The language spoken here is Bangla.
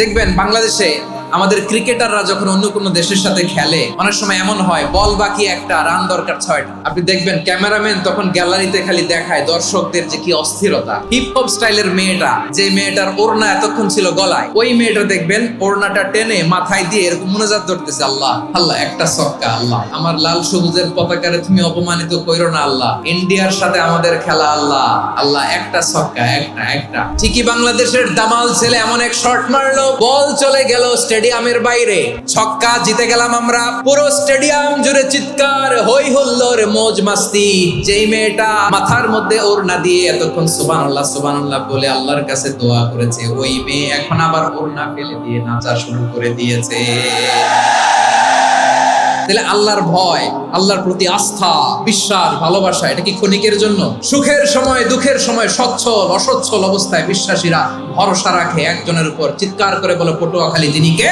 দেখবেন বাংলাদেশে আমাদের ক্রিকেটাররা যখন অন্য কোনো দেশের সাথে খেলে, অনেক সময় এমন হয়, বল বাকি একটা, রান দরকার ছয়টা। আপনি দেখবেন ক্যামেরাম্যান তখন গ্যালারিতে খালি দেখায় দর্শকদের যে কি অস্থিরতা। হিপ হপ স্টাইলের মেয়েটা, যে মেয়েটার ওড়না এতক্ষণ ছিল গলায়, ওই মেয়েটা দেখবেন ওড়নাটা টেনে মাথায় দিয়ে এরকম মনোজাত ধরতেছে, আল্লাহ আল্লাহ, একটা সক্কা আল্লাহ। আমার লাল সবুজের পতাকারে তুমি অপমানিত কইরো না, আল্লাহ। ইন্ডিয়ার সাথে আমাদের খেলা, আল্লাহ আল্লাহ, একটা সক্কা একটা একটা। ঠিকই বাংলাদেশের দামাল ছেলে এমন এক শট মারলো, বল চলে গেল স্টেডিয়ামের বাইরে। ছক্কা জিতে গেলাম আমরা। পুরো স্টেডিয়াম জুড়ে চিৎকার হই হুল্লোর মোজ মাস্তি। যেই মেয়েটা মাথার মধ্যে ওড়না দিয়ে এতক্ষণ সুবহানাল্লাহ সুবহানাল্লাহ বলে আল্লাহর কাছে দোয়া করেছে, ওই মেয়ে এখন আবার ওড়না ফেলে দিয়ে নাচা শুরু করে দিয়েছে। তাহলে আল্লাহর ভয়, আল্লাহর প্রতি আস্থা, বিশ্বাস, ভালোবাসা, এটা কি ক্ষণিকের জন্য? সুখের সময়, দুঃখের সময় সচ্ছল, অসচ্ছল অবস্থায় বিশ্বাসীরা ভরসা রাখে একজনের উপর। চিৎকার করে বলে, পটুয়াখালী তিনি কে?